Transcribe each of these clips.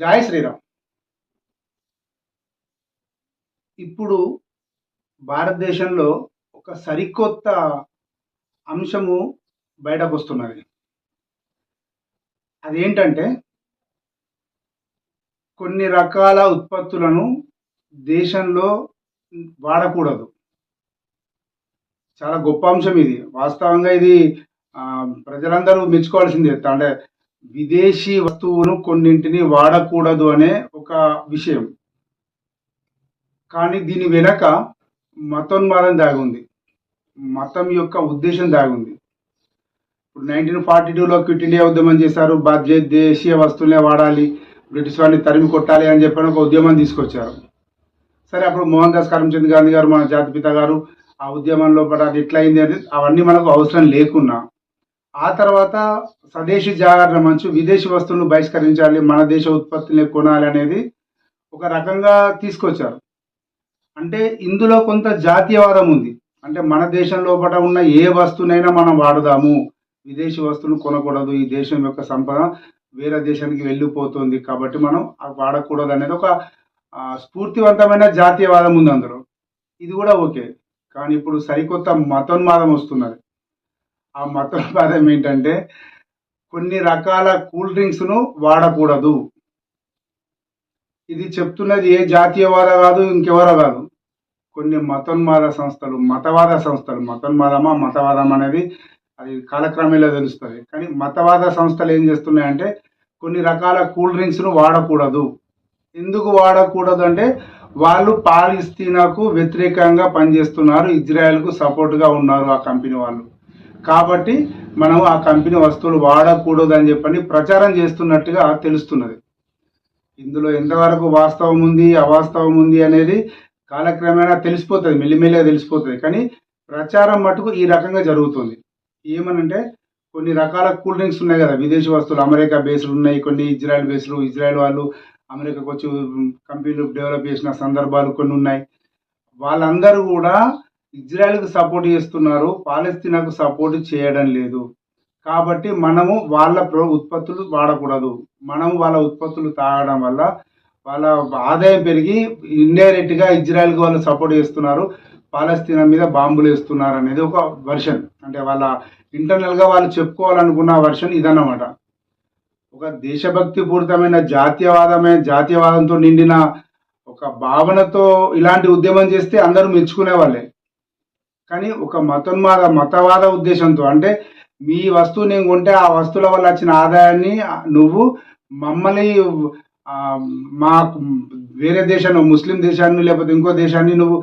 జై శ్రీరామ్. ఇప్పుడు భారతదేశంలో ఒక సరికొత్త అంశము బయటకు వస్తున్నది అదేంటంటే కొన్ని రకాల ఉత్పత్తులను దేశంలో వాడకూడదు. చాలా గొప్ప అంశం ఇది. వాస్తవంగా ఇది ప్రజలందరూ మెచ్చుకోవాల్సిందే. అంటే విదేశీ వస్తువును కొన్నింటిని వాడకూడదు అనే ఒక విషయం. కానీ దీని వెనక మతోన్మాదం దాగుంది. మతం యొక్క ఉద్దేశం దాగుంది. ఇప్పుడు నైన్టీన్ ఫార్టీ టూలో క్విట్ ఇండియా ఉద్యమం చేశారు. బాధ్య దేశీయ వస్తువులే వాడాలి. బ్రిటిష్ వారిని తరిమి కొట్టాలి అని చెప్పని ఒక ఉద్యమం తీసుకొచ్చారు. సరే అప్పుడు మోహన్ దాస్ కరమ్చంద్ గాంధీ గారు మన జాతిపిత గారు ఆ ఉద్యమంలో పడాలి అది ఎట్లా అయింది అనేది అవన్నీ మనకు అవసరం లేకున్నా ఆ తర్వాత స్వదేశీ జాగరణ మంచు విదేశీ వస్తువులను బహిష్కరించాలి మన దేశ ఉత్పత్తిని కొనాలి అనేది ఒక రకంగా తీసుకొచ్చారు. అంటే ఇందులో కొంత జాతీయవాదం ఉంది. అంటే మన దేశం లోపల ఉన్న ఏ వస్తువునైనా మనం వాడదాము. విదేశీ వస్తువులు కొనకూడదు. ఈ దేశం యొక్క సంపద వేరే దేశానికి వెళ్ళిపోతుంది కాబట్టి మనం వాడకూడదు అనేది ఒక స్ఫూర్తివంతమైన జాతీయవాదం ఉంది అందులో. ఇది కూడా ఓకే. కానీ ఇప్పుడు సరికొత్త మతోన్మాదం వస్తున్నది. ఆ మతోన్మాదం ఏంటంటే కొన్ని రకాల కూల్ డ్రింక్స్ను వాడకూడదు. ఇది చెప్తున్నది ఏ జాతీయవాద కాదు ఇంకెవరో కాదు. కొన్ని మతోన్మాద సంస్థలు మతవాద సంస్థలు మతోన్మాదమా మతవాదం అనేది అది కాలక్రమేలా తెలుస్తుంది. కానీ మతవాద సంస్థలు ఏం చేస్తున్నాయంటే కొన్ని రకాల కూల్ డ్రింక్స్ను వాడకూడదు. ఎందుకు వాడకూడదు అంటే వాళ్ళు పాలిస్తీనాకు వ్యతిరేకంగా పనిచేస్తున్నారు ఇజ్రాయెల్కు సపోర్ట్గా ఉన్నారు ఆ కంపెనీ వాళ్ళు. కాబట్టి మనం ఆ కంపెనీ వస్తువులు వాడకూడదు అని చెప్పని ప్రచారం చేస్తున్నట్టుగా తెలుస్తున్నది. ఇందులో ఎంతవరకు వాస్తవం ఉంది అవాస్తవం ఉంది అనేది కాలక్రమేణా తెలిసిపోతుంది మెల్లిమెల్లిగా తెలిసిపోతుంది. కానీ ప్రచారం మటుకు ఈ రకంగా జరుగుతుంది. ఏమనంటే కొన్ని రకాల కూల్ డ్రింక్స్ ఉన్నాయి కదా విదేశీ వస్తువులు అమెరికా బేస్లు ఉన్నాయి కొన్ని ఇజ్రాయెల్ బేస్లు ఇజ్రాయెల్ వాళ్ళు అమెరికాకు వచ్చి కంపెనీలు డెవలప్ చేసిన సందర్భాలు కొన్ని ఉన్నాయి. వాళ్ళందరూ కూడా ఇజ్రాయెల్కి సపోర్ట్ చేస్తున్నారు పాలస్తీనాకు సపోర్ట్ చేయడం లేదు. కాబట్టి మనము వాళ్ళ ఉత్పత్తులు వాడకూడదు. మనము వాళ్ళ ఉత్పత్తులు తాగడం వల్ల వాళ్ళ ఆదాయం పెరిగి ఇండైరెక్ట్గా ఇజ్రాయెల్కి వాళ్ళు సపోర్ట్ చేస్తున్నారు పాలస్తీనా మీద బాంబులు వేస్తున్నారు అనేది ఒక వర్షన్ అంటే వాళ్ళ ఇంటర్నల్గా వాళ్ళు చెప్పుకోవాలనుకున్న వర్షన్ ఇదన్నమాట. ఒక దేశభక్తి పూరితమైన జాతీయవాదమైన జాతీయవాదంతో నిండిన ఒక భావనతో ఇలాంటి ఉద్యమం చేస్తే అందరూ మెచ్చుకునే వాళ్ళే కానీ ఒక మతోన్మాద మతవాద ఉద్దేశంతో అంటే మీ వస్తువు నేను కొంటే ఆ వస్తువుల వల్ల వచ్చిన ఆదాయాన్ని నువ్వు మమ్మల్ని మా వేరే దేశాన్ని ముస్లిం దేశాన్ని లేకపోతే ఇంకో దేశాన్ని నువ్వు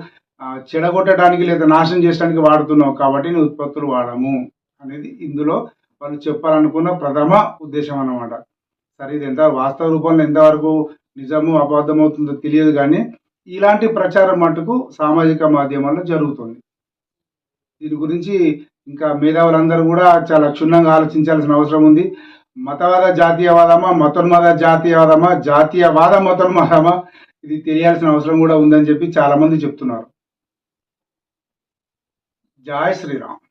చెడగొట్టడానికి లేదా నాశనం చేయడానికి వాడుతున్నావు కాబట్టి నీ ఉత్పత్తులు వాడము అనేది ఇందులో వాళ్ళు చెప్పాలనుకున్న ప్రథమ ఉద్దేశం అన్నమాట. సరే ఇది ఎంత వాస్తవ రూపంలో ఎంతవరకు నిజము అబద్ధమవుతుందో తెలియదు కానీ ఇలాంటి ప్రచారం మటుకు సామాజిక మాధ్యమాల్లో జరుగుతుంది. దీని గురించి ఇంకా మేధావులందరూ కూడా చాలా క్షుణ్ణంగా ఆలోచించాల్సిన అవసరం ఉంది. మతవాద జాతీయవాదమా మతోన్మాద జాతీయవాదమా జాతీయవాద మతోన్మాదమా ఇది తెలియాల్సిన అవసరం కూడా ఉందని చెప్పి చాలా మంది చెప్తున్నారు. జై శ్రీరామ్.